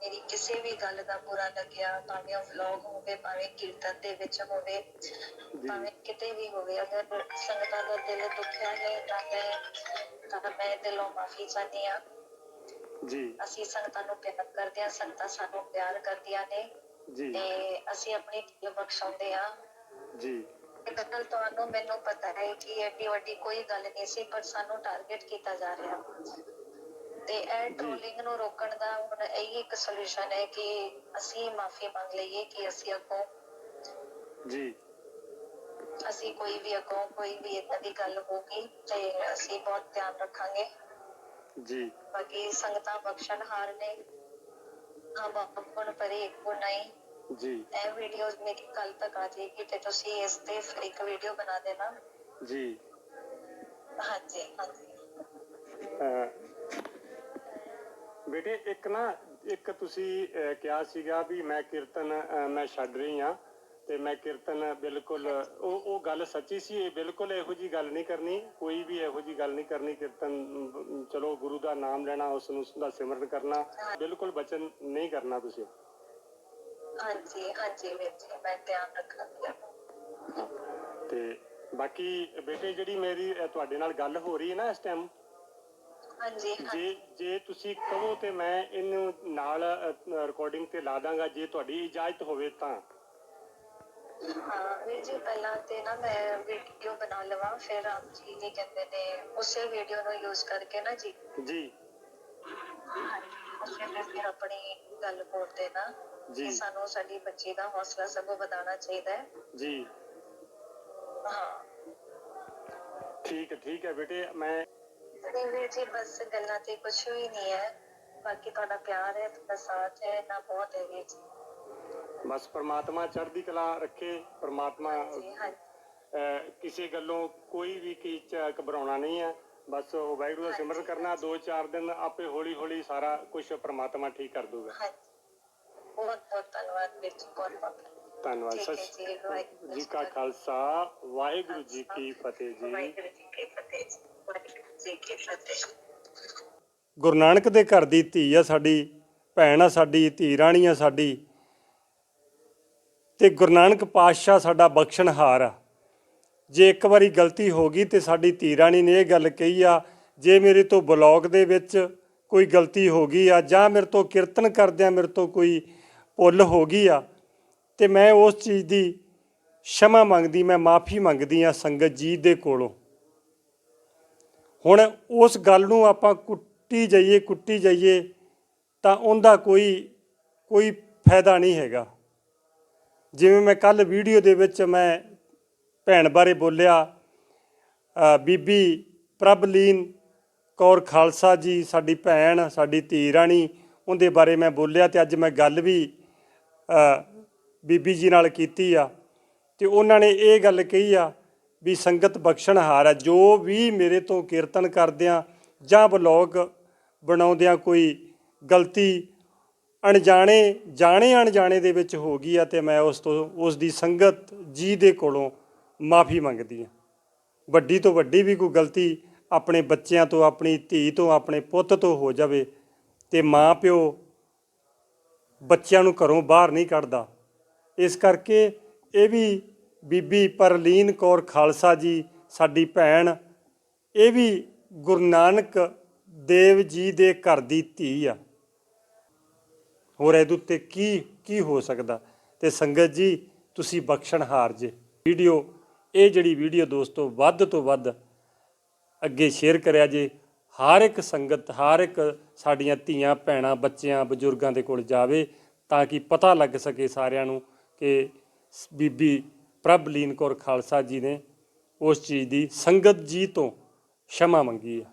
ਮੇਰੀ ਕਿਸੇ ਵੀ ਗੱਲ ਦਾ ਬੁਰਾ ਲੱਗਿਆ ਭਾਵੇਂ ਉਹ ਵਲੌਗ ਹੋਵੇ ਭਾਵੇਂ ਕੀਰਤਨ ਦੇ ਵਿੱਚ ਹੋਵੇ ਭਾਵੇਂ ਕਿਤੇ ਵੀ ਹੋਵੇ ਅਗਰ ਸੰਗਤਾਂ ਦਾ ਦਿਲ ਦੁਖਿਆ ਹੈ ਤਾਂ ਮੈਂ ਤਾਂ ਮੈਂ ਦਿਲੋਂ ਮਾਫੀ ਚਾਹਦੀ ਜੀ। ਅਸੀਂ ਸੰਗਤਾਂ ਨੂੰ ਪਿਆਰ ਕਰਦੇ ਹਾਂ ਸੰਗਤਾਂ ਸਾਨੂੰ ਪਿਆਰ ਕਰਦੀਆਂ ਨੇ ਜੀ। ਤੇ ਅਸੀਂ ਆਪਣੀ ਧੀ ਬਖਸ਼ਾਉਂਦੇ ਹਾਂ। ਜੀ। ਗੱਲ ਤੁਹਾਨੂੰ ਮੈਨੂੰ ਪਤਾ ਹੈ ਕਿ ਐਡੀ ਵੱਡੀ ਕੋਈ ਗੱਲ ਨਹੀਂ ਸੀ ਪਰ ਸਾਨੂੰ ਟਾਰਗੇਟ ਕੀਤਾ ਜਾ ਰਿਹਾ। ਤੇ ਇਹ ਟ੍ਰੋਲਿੰਗ ਨੂੰ ਰੋਕਣ ਦਾ ਹੁਣ ਇਹੀ ਇੱਕ ਸੋਲੂਸ਼ਨ ਹੈ ਕਿ ਅਸੀਂ ਮਾਫੀ ਮੰਗ ਲਈਏ ਕਿ ਅਸੀਂ ਅੱਗੋਂ ਜੀ। ਅਸੀਂ ਕੋਈ ਵੀ ਅੱਗੋਂ ਕੋਈ ਵੀ ਇਦਾਂ ਦੀ ਗੱਲ ਹੋਗੀ ਤੇ ਅਸੀਂ ਬਹੁਤ ਧਿਆਨ ਰੱਖਾਂਗੇ। ਜੀ। ਬਾਕੀ ਸੰਗਤਾਂ ਬਖਸ਼ਣ ਹਾਰ ਨੇ। ਹਾਂ ਬਾਪ ਗੁਣ ਪਰੇ ਇੱਕ ਨਹੀਂ। ਜੀ। ਇਹ ਵੀਡੀਓ ਮੇਰੀ ਕੱਲ ਤੱਕ ਆ ਜਾਏਗੀ ਤੇ ਤੁਸੀਂ ਇਸ ਤੇ ਫਿਰ ਇੱਕ ਵੀਡੀਓ ਬਣਾ ਦੇਣਾ। ਜੀ। ਹਾਂਜੀ ਹਾਂਜੀ। ਬੇਟੇ ਇੱਕ ਨਾ ਇੱਕ ਤੁਸੀਂ ਕਿਹਾ ਸੀਗਾ ਵੀ ਮੈਂ ਕੀਰਤਨ ਮੈਂ ਛੱਡ ਰਹੀ ਆ ਤੇ ਮੈਂ ਕੀਰਤਨ ਬਿਲਕੁਲ ਉਹ ਉਹ ਗੱਲ ਸੱਚੀ ਸੀ ਇਹ ਬਿਲਕੁਲ ਇਹੋ ਜੀ ਗੱਲ ਨਹੀਂ ਕਰਨੀ ਕੋਈ ਵੀ ਇਹੋ ਜੀ ਗੱਲ ਨਹੀਂ ਕਰਨੀ ਕੀਰਤਨ ਚਲੋ ਗੁਰੂ ਦਾ ਨਾਮ ਲੈਣਾ ਉਸ ਨੂੰ ਦਾ ਸਿਮਰਨ ਕਰਨਾ ਬਿਲਕੁਲ ਬਚਨ ਨਹੀਂ ਕਰਨਾ ਤੁਸੀਂ। ਹਾਂਜੀ ਹਾਂਜੀ ਮੈਂ ਧਿਆਨ ਰੱਖਾਂਗੀ। ਤੇ ਬਾਕੀ ਬੇਟੇ ਜਿਹੜੀ ਮੇਰੀ ਤੁਹਾਡੇ ਨਾਲ ਗੱਲ ਹੋ ਰਹੀ ਹੈ ਨਾ ਇਸ ਟਾਈਮ ਹਾਂਜੀ ਜੇ ਜੇ ਤੁਸੀਂ ਕਹੋ ਤੇ ਮੈਂ ਇਹਨੂੰ ਨਾਲ ਰਿਕਾਰਡਿੰਗ ਤੇ ਲਾ ਦਾਂਗਾ ਜੇ ਤੁਹਾਡੀ ਇਜਾਜ਼ਤ ਹੋਵੇ ਤਾਂ। ਹਾਂ ਵੀਰ ਜੀ ਪਹਿਲਾਂ ਤੇ ਨਾ ਮੈਂ ਵੀਡੀਓ ਬਣਾ ਲਵਾਂ ਫਿਰ ਆਪ ਜੀ ਕੀ ਕਹਿੰਦੇ ਨੇ ਉਸੇ ਵੀਡੀਓ ਨੂੰ ਯੂਜ਼ ਕਰਕੇ ਨਾ ਜੀ। ਜੀ। ਤੇ ਫਿਰ ਆਪਣੀ ਗੱਲ ਬੋਲ ਦੇਣਾ ਜੀ। ਸਾਨੂੰ ਸਾਡੀ ਬੱਚੀ ਦਾ ਹੌਸਲਾ ਸਗੋਂ ਵਧਾਉਣਾ ਚਾਹੀਦਾ ਹੈ। ਜੀ। ਹਾਂ। ਠੀਕ ਠੀਕ ਹੈ ਬੇਟੇ ਮੈਂ ਵੀਰ ਜੀ ਬਸ ਗੱਲਾਂ ਤੇ ਕੁਝ ਵੀ ਨਹੀਂ ਹੈ। ਬਾਕੀ ਤੁਹਾਡਾ ਪਿਆਰ ਹੈ ਤੁਹਾਡਾ ਸਾਥ ਹੈ ਨਾ ਬਹੁਤ ਹੈ ਵੀਰ ਜੀ। ਬਸ ਪ੍ਰਮਾਤਮਾ ਚੜ੍ਹਦੀ ਕਲਾ ਰੱਖੇ ਪ੍ਰਮਾਤਮਾ ਹਾਂਜੀ ਅਹ, ਕਿਸੇ ਗੱਲੋਂ ਕੋਈ ਵੀ ਕੀ ਘਬਰਾਉਣਾ ਨਹੀਂ ਹੈ। ਬਸ ਉਹ ਵਾਹਿਗੁਰੂ ਦਾ ਸਿਮਰਨ ਕਰਨਾ ਦੋ ਚਾਰ ਦਿਨ ਆਪੇ ਹੌਲੀ ਹੌਲੀ ਸਾਰਾ ਕੁਝ ਪ੍ਰਮਾਤਮਾ ਠੀਕ ਕਰ ਦੂਗਾ। ਹਾਂਜੀ। ਬਹੁਤ ਬਹੁਤ ਧੰਨਵਾਦ ਵੀਰ ਜੀ ਬਹੁਤ ਬਹੁਤ ਧੰਨਵਾਦ। ਸਤਿ ਜੀ ਕਾ ਖਾਲਸਾ ਵਾਹਿਗੁਰੂ ਜੀ ਕੀ ਫਤਿਹ ਜੀ। ਵਾਹਿਗੁਰੂ ਗੁਰੂ ਨਾਨਕ ਦੇ ਘਰ ਦੀ ਧੀ ਆ ਸਾਡੀ, ਭੈਣ ਆ ਸਾਡੀ, ਧੀ ਰਾਣੀ ਆ ਸਾਡੀ ਤੇ ਗੁਰੂ ਨਾਨਕ ਪਾਤਸ਼ਾਹ ਸਾਡਾ ਬਖਸ਼ਣਹਾਰ ਆ। ਜੇ ਇੱਕ ਵਾਰੀ ਗਲਤੀ ਹੋ ਗਈ ਤੇ ਸਾਡੀ ਧੀ ਰਾਣੀ ਨੇ ਇਹ ਗੱਲ ਕਹੀ ਆ, ਜੇ ਮੇਰੇ ਤੋਂ ਬਲੌਗ ਦੇ ਵਿੱਚ ਕੋਈ ਗਲਤੀ ਹੋ ਗਈ ਆ ਜਾਂ ਮੇਰੇ ਤੋਂ ਕੀਰਤਨ ਕਰਦਿਆਂ ਮੇਰੇ ਤੋਂ ਕੋਈ ਭੁੱਲ ਹੋ ਗਈ ਆ ਤੇ ਮੈਂ ਉਸ ਚੀਜ਼ ਦੀ ਸ਼ਮਾ ਮੰਗਦੀ, ਮੈਂ ਮਾਫੀ ਮੰਗਦੀ ਆ ਸੰਗਤ ਜੀ ਦੇ ਕੋਲੋਂ। ਹੁਣ ਉਸ ਗੱਲ ਨੂੰ ਆਪਾਂ ਕੁੱਟੀ ਜਾਈਏ ਕੁੱਟੀ ਜਾਈਏ, ਤਾਂ ਉਹਦਾ ਕੋਈ ਕੋਈ ਫਾਇਦਾ ਨਹੀਂ ਹੈਗਾ। ਜਿਵੇਂ ਮੈਂ ਕੱਲ ਵੀਡੀਓ ਦੇ ਵਿੱਚ ਮੈਂ ਭੈਣ ਬਾਰੇ ਬੋਲਿਆ ਬੀਬੀ ਪ੍ਰਭਲੀਨ ਕੌਰ ਖਾਲਸਾ ਜੀ, ਸਾਡੀ ਭੈਣ, ਸਾਡੀ ਧੀ ਰਾਣੀ, ਉਹਦੇ ਬਾਰੇ ਮੈਂ ਬੋਲਿਆ ਤੇ ਅੱਜ ਮੈਂ ਗੱਲ ਵੀ ਬੀਬੀ ਜੀ ਨਾਲ ਕੀਤੀ ਆ। ਤੇ ਉਹਨਾਂ ਨੇ ਇਹ ਗੱਲ ਕਹੀ ਆ ਵੀ ਸੰਗਤ ਬਖਸ਼ਣਹਾਰ ਹੈ। ਜੋ ਵੀ ਮੇਰੇ ਤੋਂ ਕੀਰਤਨ ਕਰਦਿਆਂ ਜਾਂ ਬਲੌਗ ਬਣਾਉਂਦਿਆਂ ਕੋਈ ਗਲਤੀ ਅਣਜਾਣੇ, ਜਾਣੇ ਅਣਜਾਣੇ ਦੇ ਵਿੱਚ ਹੋ ਗਈ ਆ ਤੇ ਮੈਂ ਉਸ ਤੋਂ, ਉਸ ਦੀ ਸੰਗਤ ਜੀ ਦੇ ਕੋਲੋਂ ਮਾਫੀ ਮੰਗਦੀ ਆ ਵੱਡੀ ਤੋਂ ਵੱਡੀ ਵੀ ਕੋਈ ਗਲਤੀ ਆਪਣੇ ਬੱਚਿਆਂ ਤੋਂ, ਆਪਣੀ ਧੀ ਤੋਂ, ਆਪਣੇ ਪੁੱਤ ਤੋਂ ਹੋ ਜਾਵੇ ਤੇ ਮਾਂ ਪਿਓ ਬੱਚਿਆਂ ਨੂੰ ਘਰੋਂ ਬਾਹਰ ਨਹੀਂ ਕੱਢਦਾ। ਇਸ ਕਰਕੇ ਇਹ ਵੀ ਬੀਬੀ ਪਰਲੀਨ ਕੌਰ ਖਾਲਸਾ ਜੀ, ਸਾਡੀ ਭੈਣ, ਇਹ ਵੀ ਗੁਰੂ ਨਾਨਕ ਦੇਵ ਜੀ ਦੇ ਘਰ ਦੀ ਧੀ ਆ। ਹੋਰ ਇਹਦੇ ਉੱਤੇ ਕੀ ਕੀ ਹੋ ਸਕਦਾ? ਤੇ ਸੰਗਤ ਜੀ, ਤੁਸੀਂ ਬਖਸ਼ਣ ਹਾਰ ਜੇ। ਵੀਡੀਓ, ਇਹ ਜਿਹੜੀ ਵੀਡੀਓ ਦੋਸਤੋ, ਵੱਧ ਤੋਂ ਵੱਧ ਅੱਗੇ ਸ਼ੇਅਰ ਕਰਿਆ ਜੇ। ਹਰ ਇੱਕ ਸੰਗਤ, ਹਰ ਇੱਕ ਸਾਡੀਆਂ ਧੀਆਂ, ਭੈਣਾਂ, ਬੱਚਿਆਂ, ਬਜ਼ੁਰਗਾਂ ਦੇ ਕੋਲ ਜਾਵੇ ਤਾਂ ਕਿ ਪਤਾ ਲੱਗ ਸਕੇ ਸਾਰਿਆਂ ਨੂੰ ਕਿ ਸ- ਬੀਬੀ ਪ੍ਰਭ ਲੀਨ ਕੌਰ ਖਾਲਸਾ ਜੀ ਨੇ ਉਸ ਚੀਜ਼ ਦੀ ਸੰਗਤ ਜੀ ਤੋਂ ਸ਼ਮਾ ਮੰਗੀ ਆ